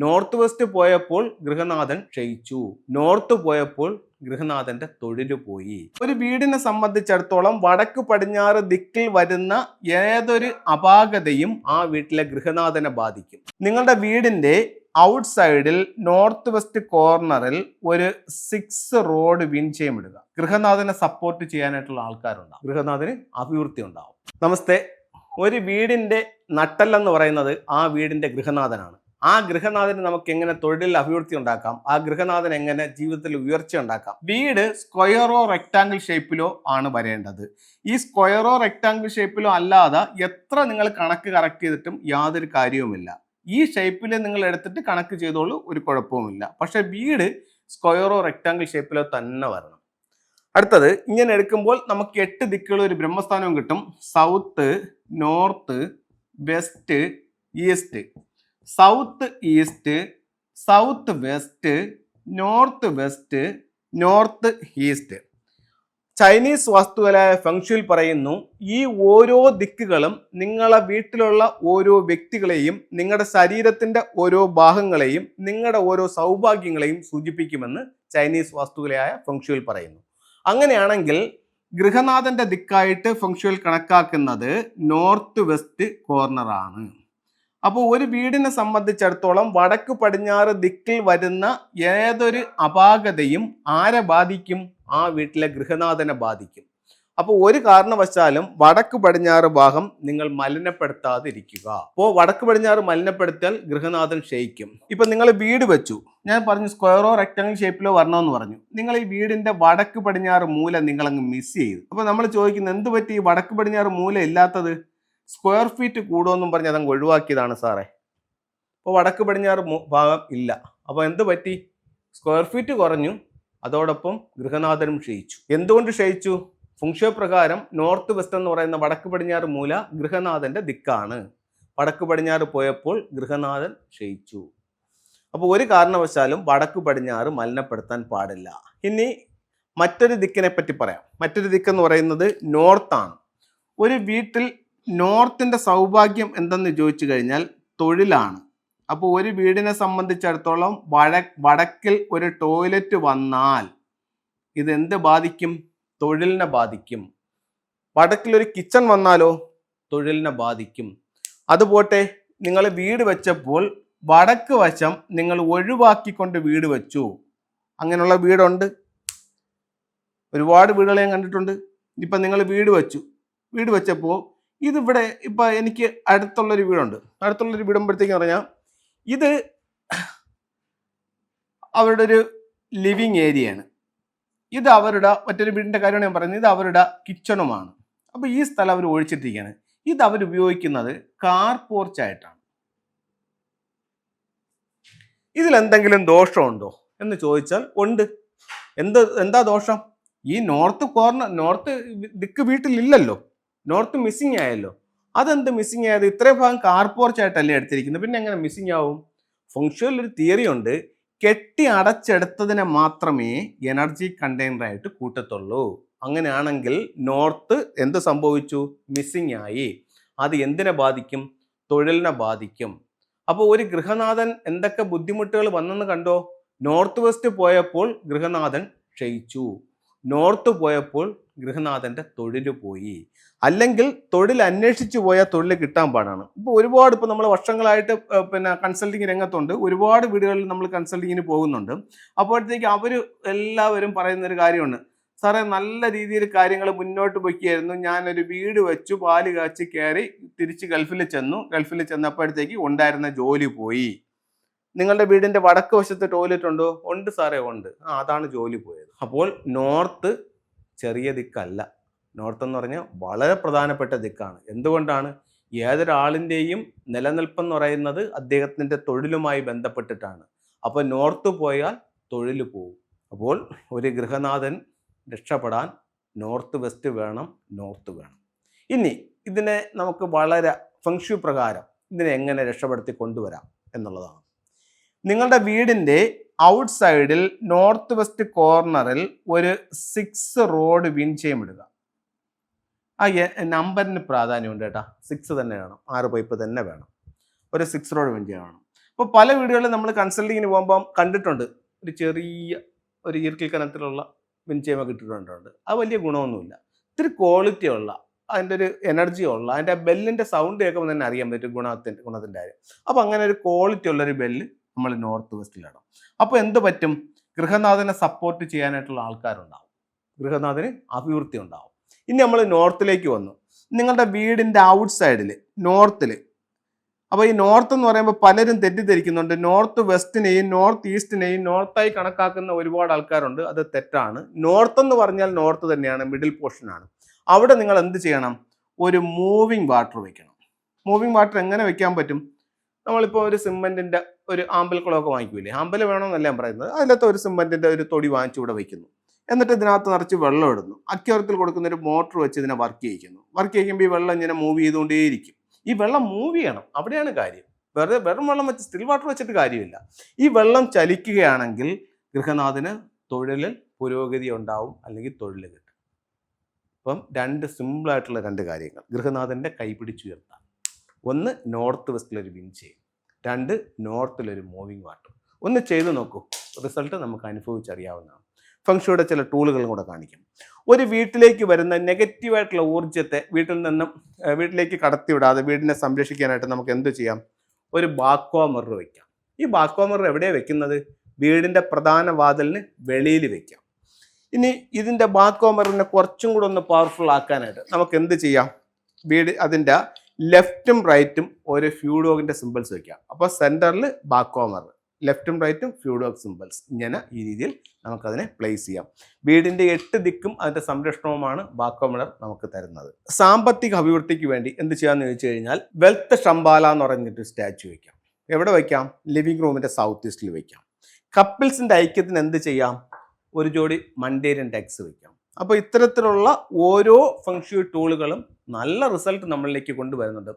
North west പോയപ്പോൾ ഗൃഹനാഥൻ ക്ഷയിച്ചു. North പോയപ്പോൾ ഗൃഹനാഥന്റെ തൊഴിൽ പോയി. ഒരു വീടിനെ സംബന്ധിച്ചിടത്തോളം വടക്ക് പടിഞ്ഞാറ് ദിക്കിൽ വരുന്ന ഏതൊരു അപാകതയും ആ വീട്ടിലെ ഗൃഹനാഥനെ ബാധിക്കും. നിങ്ങളുടെ വീടിന്റെ ഔട്ട്സൈഡിൽ നോർത്ത് വെസ്റ്റ് കോർണറിൽ ഒരു സിക്സ് റോഡ് വിൻചയം ഇടുക. ഗൃഹനാഥനെ സപ്പോർട്ട് ചെയ്യാനായിട്ടുള്ള ആൾക്കാരുണ്ടാവും. ഗൃഹനാഥന് അഭിവൃദ്ധി ഉണ്ടാവും. നമസ്തേ. ഒരു വീടിന്റെ നട്ടെല്ലെന്ന് പറയുന്നത് ആ വീടിന്റെ ഗൃഹനാഥനാണ്. ആ ഗൃഹനാഥന് നമുക്ക് എങ്ങനെ തൊഴിലിൽ അഭിവൃദ്ധി ഉണ്ടാക്കാം? ആ ഗൃഹനാഥൻ എങ്ങനെ ജീവിതത്തിൽ ഉയർച്ച ഉണ്ടാക്കാം? വീട് സ്ക്വയറോ റെക്ടാങ്കിൾ ഷേപ്പിലോ ആണ് വരേണ്ടത്. ഈ സ്ക്വയറോ റെക്ടാങ്കിൾ ഷേപ്പിലോ അല്ലാതെ എത്ര നിങ്ങൾ കണക്ക് കറക്റ്റ് ചെയ്തിട്ടും യാതൊരു കാര്യവുമില്ല. ഈ ഷേപ്പിൽ നിങ്ങൾ എടുത്തിട്ട് കണക്ക് ചെയ്തോളൂ ഒരു കുഴപ്പവുമില്ല. പക്ഷേ വീട് സ്ക്വയറോ റെക്ടാങ്കിൾ ഷേപ്പിലോ തന്നെ വരണം. അടുത്തത് ഇങ്ങനെ എടുക്കുമ്പോൾ നമുക്ക് എട്ട് ദിക്കുകൾ ഒരു ബ്രഹ്മസ്ഥാനവും കിട്ടും. South north west east south east south west north west north east. Chinese വാസ്തുകലായ ഫംഗ്ഷിൽ പറയുന്നു ഈ ഓരോ ദിക്കുകളും നിങ്ങളെ വീട്ടിലുള്ള ഓരോ വ്യക്തികളെയും നിങ്ങളുടെ ശരീരത്തിന്റെ ഓരോ ഭാഗങ്ങളെയും നിങ്ങളുടെ ഓരോ സൗഭാഗ്യങ്ങളെയും സൂചിപ്പിക്കുമെന്ന് ചൈനീസ് വാസ്തുകലയായ ഫംഗ്ഷിൽ പറയുന്നു. അങ്ങനെയാണെങ്കിൽ ഗൃഹനാഥന്റെ ദിക്കായിട്ട് ഫംഗ്ഷിൽ കണക്കാക്കുന്നത് നോർത്ത് വെസ്റ്റ് കോർണറാണ്. അപ്പോൾ ഒരു വീടിനെ സംബന്ധിച്ചിടത്തോളം വടക്ക് പടിഞ്ഞാറ് ദിക്കിൽ വരുന്ന ഏതൊരു അപാകതയും ആരെ ബാധിക്കും? ആ വീട്ടിലെ ഗൃഹനാഥനെ ബാധിക്കും. അപ്പോൾ ഒരു കാരണവശാലും വടക്ക് പടിഞ്ഞാറ് ഭാഗം നിങ്ങൾ മലിനപ്പെടുത്താതിരിക്കുക. അപ്പോൾ വടക്ക് പടിഞ്ഞാറ് മലിനപ്പെടുത്തിയാൽ ഗൃഹനാഥൻ ക്ഷയിക്കും. ഇപ്പം നിങ്ങൾ വീട് വെച്ചു. ഞാൻ പറഞ്ഞു സ്ക്വയറോ റെക്ടാങ്കിൾ ഷേപ്പിലോ വരണമെന്ന് പറഞ്ഞു. നിങ്ങൾ ഈ വീടിന്റെ വടക്ക് പടിഞ്ഞാറ് മൂല നിങ്ങൾ അങ്ങ് മിസ് ചെയ്തു. അപ്പോൾ നമ്മൾ ചോദിക്കുന്നത് എന്ത് പറ്റി വടക്ക് പടിഞ്ഞാറ് മൂല ഇല്ലാത്തത്? സ്ക്വയർ ഫീറ്റ് കൂടുമെന്നും പറഞ്ഞ് അതങ്ങ് ഒഴിവാക്കിയതാണ് സാറേ. അപ്പോൾ വടക്ക് പടിഞ്ഞാറ് ഭാഗം ഇല്ല. അപ്പോൾ എന്ത് പറ്റി? സ്ക്വയർ ഫീറ്റ് കുറഞ്ഞു. അതോടൊപ്പം ഗൃഹനാഥനും ക്ഷയിച്ചു. എന്തുകൊണ്ട് ക്ഷയിച്ചു? ഫുങ്ഷോ പ്രകാരം നോർത്ത് വെസ്റ്റ് എന്ന് പറയുന്ന വടക്ക് പടിഞ്ഞാറ് മൂല ഗൃഹനാഥന്റെ ദിക്കാണ്. വടക്ക് പടിഞ്ഞാറ് പോയപ്പോൾ ഗൃഹനാഥൻ ക്ഷയിച്ചു. അപ്പോൾ ഒരു കാരണവശാലും വടക്ക് പടിഞ്ഞാറ് മലിനപ്പെടുത്താൻ പാടില്ല. ഇനി മറ്റൊരു ദിക്കിനെ പറ്റി പറയാം. മറ്റൊരു ദിക്കെന്ന് പറയുന്നത് നോർത്താണ്. ഒരു വീട്ടിൽ നോർത്തിന്റെ സൗഭാഗ്യം എന്തെന്ന് ചോദിച്ചു കഴിഞ്ഞാൽ തൊഴിലാണ്. അപ്പോൾ ഒരു വീടിനെ സംബന്ധിച്ചിടത്തോളം വഴ വടക്കിൽ ഒരു ടോയ്ലറ്റ് വന്നാൽ ഇതെന്ത് ബാധിക്കും? തൊഴിലിനെ ബാധിക്കും. വടക്കിൽ ഒരു കിച്ചൺ വന്നാലോ? തൊഴിലിനെ ബാധിക്കും. അതുപോട്ടെ നിങ്ങൾ വീട് വെച്ചപ്പോൾ വടക്ക് വശം നിങ്ങൾ ഒഴിവാക്കിക്കൊണ്ട് വീട് വെച്ചു. അങ്ങനെയുള്ള വീടുണ്ട്? ഒരുപാട് വീടുകൾ ഞാൻ കണ്ടിട്ടുണ്ട്. ഇപ്പം നിങ്ങൾ വീട് വെച്ചു. വീട് വെച്ചപ്പോൾ ഇതിവിടെ ഇപ്പം എനിക്ക് അടുത്തുള്ളൊരു വീടുണ്ട്. അടുത്തുള്ളൊരു വീടുമ്പോഴത്തേക്ക് പറഞ്ഞാൽ ഇത് അവരുടെ ഒരു ലിവിങ് ഏരിയയാണ്. ഇത് അവരുടെ മറ്റൊരു വീടിന്റെ കാര്യമാണ് ഞാൻ പറയുന്നത്. ഇത് അവരുടെ കിച്ചണുമാണ്. അപ്പോൾ ഈ സ്ഥലം അവർ ഒഴിച്ചിട്ടിരിക്കുകയാണ്. ഇത് അവർ ഉപയോഗിക്കുന്നത് കാർ പോർച്ചായിട്ടാണ് ഇതിൽ എന്തെങ്കിലും ദോഷമുണ്ടോ എന്ന് ചോദിച്ചാൽ ഉണ്ട്. എന്ത് എന്താ ദോഷം? ഈ നോർത്ത് കോർണർ നോർത്ത് ദിക്ക് വീട്ടിലില്ലല്ലോ. നോർത്ത് മിസ്സിങ് ആയല്ലോ. അതെന്ത് മിസ്സിങ് ആയത്? ഇത്രയും ഭാഗം കാർപോർച്ചായിട്ടല്ലേ എടുത്തിരിക്കുന്നത്. പിന്നെ എങ്ങനെ മിസ്സിങ് ആവും? ഫംഗ്ഷനിൽ ഒരു തിയറി ഉണ്ട്. കെട്ടി അടച്ചെടുത്തതിനെ മാത്രമേ എനർജി കണ്ടെയ്നർ ആയിട്ട് കൂട്ടത്തുള്ളൂ. അങ്ങനെയാണെങ്കിൽ നോർത്ത് എന്ത് സംഭവിച്ചു? മിസ്സിങ് ആയി. അത് എന്തിനെ ബാധിക്കും? തൊഴിലിനെ ബാധിക്കും. അപ്പോൾ ഒരു ഗൃഹനാഥൻ എന്തൊക്കെ ബുദ്ധിമുട്ടുകൾ വന്നെന്ന് കണ്ടോ? നോർത്ത് വെസ്റ്റ് പോയപ്പോൾ ഗൃഹനാഥൻ ക്ഷയിച്ചു. നോർത്ത് പോയപ്പോൾ ഗൃഹനാഥന്റെ തൊഴിൽ പോയി. അല്ലെങ്കിൽ തൊഴിൽ അന്വേഷിച്ചു പോയാൽ തൊഴിൽ കിട്ടാൻ പാടാണ്. ഇപ്പോൾ ഒരുപാട് ഇപ്പോൾ നമ്മൾ വർഷങ്ങളായിട്ട് പിന്നെ കൺസൾട്ടിങ് രംഗത്തുണ്ട്. ഒരുപാട് വീടുകളിൽ നമ്മൾ കൺസൾട്ടിങ്ങിന് പോകുന്നുണ്ട്. അപ്പോഴത്തേക്ക് അവർ എല്ലാവരും പറയുന്നൊരു കാര്യമാണ് സാറേ നല്ല രീതിയിൽ കാര്യങ്ങൾ മുന്നോട്ട് പൊയ്ക്കായിരുന്നു. ഞാനൊരു വീട് വെച്ചു പാൽ കാച്ചി കയറി തിരിച്ച് ഗൾഫിൽ ചെന്നു. ഗൾഫിൽ ചെന്നപ്പോഴത്തേക്ക് ഉണ്ടായിരുന്ന ജോലി പോയി. നിങ്ങളുടെ വീടിന്റെ വടക്ക് വശത്ത് ടോയ്ലറ്റ് ഉണ്ടോ? ഉണ്ട് സാറേ ഉണ്ട്. ആ അതാണ് ജോലി പോയത്. അപ്പോൾ നോർത്ത് ചെറിയ ദിക്കല്ല. നോർത്ത് എന്ന് പറഞ്ഞാൽ വളരെ പ്രധാനപ്പെട്ട ദിക്കാണ്. എന്തുകൊണ്ടാണ്? ഏതൊരാളിന്റെയും നിലനിൽപ്പെന്ന് പറയുന്നത് അദ്ദേഹത്തിന്റെ തൊഴിലുമായി ബന്ധപ്പെട്ടിട്ടാണ്. അപ്പോൾ നോർത്ത് പോയാൽ തൊഴിൽ പോവും. അപ്പോൾ ഒരു ഗൃഹനാഥൻ രക്ഷപ്പെടാൻ നോർത്ത് വെസ്റ്റ് വേണം നോർത്ത് വേണം. ഇനി ഇതിനെ നമുക്ക് വളരെ ഫംഗ്ഷു പ്രകാരം ഇതിനെ എങ്ങനെ രക്ഷപ്പെടുത്തി കൊണ്ടുവരാം എന്നുള്ളതാണ്. നിങ്ങളുടെ വീടിന്റെ ഔട്ട് സൈഡിൽ നോർത്ത് വെസ്റ്റ് കോർണറിൽ ഒരു സിക്സ് റോഡ് വിൻ ചെയ്യും ഇടുക. ആ നമ്പറിന് പ്രാധാന്യമുണ്ട് കേട്ടോ. സിക്സ് തന്നെ വേണം. ആറ് പൈപ്പ് തന്നെ വേണം. ഒരു സിക്സ് റോഡ് വിൻ ചെയ്യണം അപ്പോൾ പല വീടുകളിലും നമ്മൾ കൺസൾട്ടിങ്ങിന് പോകുമ്പോൾ കണ്ടിട്ടുണ്ട്. ഒരു ചെറിയ ഒരു ഈർക്കിൽ കനത്തിലുള്ള വിൻചേമ കിട്ടിയിട്ടുണ്ട്? അത് വലിയ ഗുണമൊന്നുമില്ല. ഇത്തിരി ക്വാളിറ്റി ഉള്ള അതിന്റെ ഒരു എനർജി ഉള്ള അതിന്റെ ബെല്ലിന്റെ സൗണ്ട് കേൾക്കുമ്പോൾ തന്നെ അറിയാൻ പറ്റും ഗുണത്തിന്റെ ഗുണത്തിന്റെ കാര്യം. അപ്പോൾ അങ്ങനെ ഒരു ക്വാളിറ്റി ഉള്ളൊരു ബെല്ല് നമ്മൾ നോർത്ത് വെസ്റ്റിലിടണം അപ്പോൾ എന്ത് പറ്റും? ഗൃഹനാഥനെ സപ്പോർട്ട് ചെയ്യാനായിട്ടുള്ള ആൾക്കാരുണ്ടാവും. ഗൃഹനാഥന് അഭിവൃദ്ധി ഉണ്ടാവും. ഇനി നമ്മൾ നോർത്തിലേക്ക് വന്നു. നിങ്ങളുടെ വീടിന്റെ ഔട്ട് സൈഡിൽ നോർത്തിൽ അപ്പോൾ ഈ നോർത്ത് എന്ന് പറയുമ്പോൾ പലരും തെറ്റിദ്ധരിക്കുന്നുണ്ട്. നോർത്ത് വെസ്റ്റിനെയും നോർത്ത് ഈസ്റ്റിനെയും നോർത്തായി കണക്കാക്കുന്ന ഒരുപാട് ആൾക്കാരുണ്ട്. അത് തെറ്റാണ്. നോർത്ത് എന്ന് പറഞ്ഞാൽ നോർത്ത് തന്നെയാണ് മിഡിൽ പോർഷനാണ് അവിടെ നിങ്ങൾ എന്ത് ചെയ്യണം? ഒരു മൂവിങ് വാട്ടർ വെക്കണം മൂവിങ് വാട്ടർ എങ്ങനെ വെക്കാൻ പറ്റും? നമ്മളിപ്പോൾ ഒരു സിമെന്റിന്റെ ഒരു ആമ്പൽ കുളമൊക്കെ വാങ്ങിക്കൂലേ ആമ്പൽ വേണമെന്നല്ല ഞാൻ പറയുന്നത്. അതിനകത്ത് ഒരു സിമെന്റിന്റെ ഒരു തൊടി വാങ്ങിച്ചു ഇവിടെ വയ്ക്കുന്നു എന്നിട്ട് ഇതിനകത്ത് നിറച്ച് വെള്ളം ഇടുന്നു. അക്യൂറത്തിൽ കൊടുക്കുന്ന ഒരു മോട്ടർ വെച്ച് ഇതിനെ വർക്ക് ചെയ്യിക്കുന്നു. വർക്ക് ചെയ്യിക്കുമ്പോൾ ഈ വെള്ളം ഇങ്ങനെ മൂവ് ചെയ്തുകൊണ്ടേയിരിക്കും. ഈ വെള്ളം മൂവ് ചെയ്യണം. അവിടെയാണ് കാര്യം. വെറുതെ വെറും വെള്ളം വെച്ച് സ്റ്റിൽ വാട്ടർ വെച്ചിട്ട് കാര്യമില്ല. ഈ വെള്ളം ചലിക്കുകയാണെങ്കിൽ ഗൃഹനാഥന് തൊഴിലിൽ പുരോഗതി ഉണ്ടാവും അല്ലെങ്കിൽ തൊഴിൽ കിട്ടും. അപ്പം രണ്ട് സിമ്പിളായിട്ടുള്ള രണ്ട് കാര്യങ്ങൾ. ഗൃഹനാഥന്റെ കൈപിടിച്ചുയർത്താം ഒന്ന് നോർത്ത് വെസ്റ്റിലൊരു വിൻ ചെയ്യും. രണ്ട് നോർത്തിലൊരു മൂവിങ് വാട്ടർ. ഒന്ന് ചെയ്തു നോക്കൂ. റിസൾട്ട് നമുക്ക് അനുഭവിച്ചറിയാവുന്നതാണ്. ഫംഗ്ഷയുടെ ചില ടൂളുകളും കൂടെ കാണിക്കും. ഒരു വീട്ടിലേക്ക് വരുന്ന നെഗറ്റീവായിട്ടുള്ള ഊർജത്തെ വീട്ടിൽ നിന്നും വീട്ടിലേക്ക് കടത്തിവിടാതെ വീടിനെ സംരക്ഷിക്കാനായിട്ട് നമുക്ക് എന്ത് ചെയ്യാം? ഒരു ബാക്കോ മിറർ വയ്ക്കാം ഈ ബാക്കോ മിറർ എവിടെയാണ് വെക്കുന്നത്? വീടിന്റെ പ്രധാന വാതിലിന് വെളിയിൽ വെക്കാം. ഇനി ഇതിന്റെ ബാക്കോ മിററിനെ കുറച്ചും കൂടെ ഒന്ന് പവർഫുൾ ആക്കാനായിട്ട് നമുക്ക് എന്ത് ചെയ്യാം? വീട് അതിന്റെ ലെഫ്റ്റും റൈറ്റും ഒരു ഫ്യൂഡോഗിന്റെ സിമ്പിൾസ് വെക്കാം. അപ്പോൾ സെന്ററിൽ ബാക്കോമർ ലെഫ്റ്റും റൈറ്റും ഫ്യൂഡോഗ് സിമ്പിൾസ് ഇങ്ങനെ ഈ രീതിയിൽ നമുക്കതിനെ പ്ലേസ് ചെയ്യാം. വീടിന്റെ എട്ട് ദിക്കും അതിന്റെ സംരക്ഷണവുമാണ് ബാക്കോമിണർ നമുക്ക് തരുന്നത്. സാമ്പത്തിക അഭിവൃദ്ധിക്ക് വേണ്ടി എന്ത് ചെയ്യാന്ന് ചോദിച്ചു കഴിഞ്ഞാൽ വെൽത്ത് ഷംബാല എന്ന് പറഞ്ഞിട്ട് സ്റ്റാച്ചു വെക്കാം. എവിടെ വയ്ക്കാം ലിവിംഗ് റൂമിന്റെ സൗത്ത് ഈസ്റ്റിൽ വയ്ക്കാം കപ്പിൾസിന്റെ ഐക്യത്തിന് എന്ത് ചെയ്യാം? ഒരു ജോഡി മണ്ടേരിയൻ ടെക്സ് വയ്ക്കാം അപ്പോൾ ഇത്തരത്തിലുള്ള ഓരോ ഫംഗ്ഷൻ ടൂളുകളും നല്ല റിസൾട്ട് നമ്മളിലേക്ക് കൊണ്ടുവരുന്നുണ്ട്.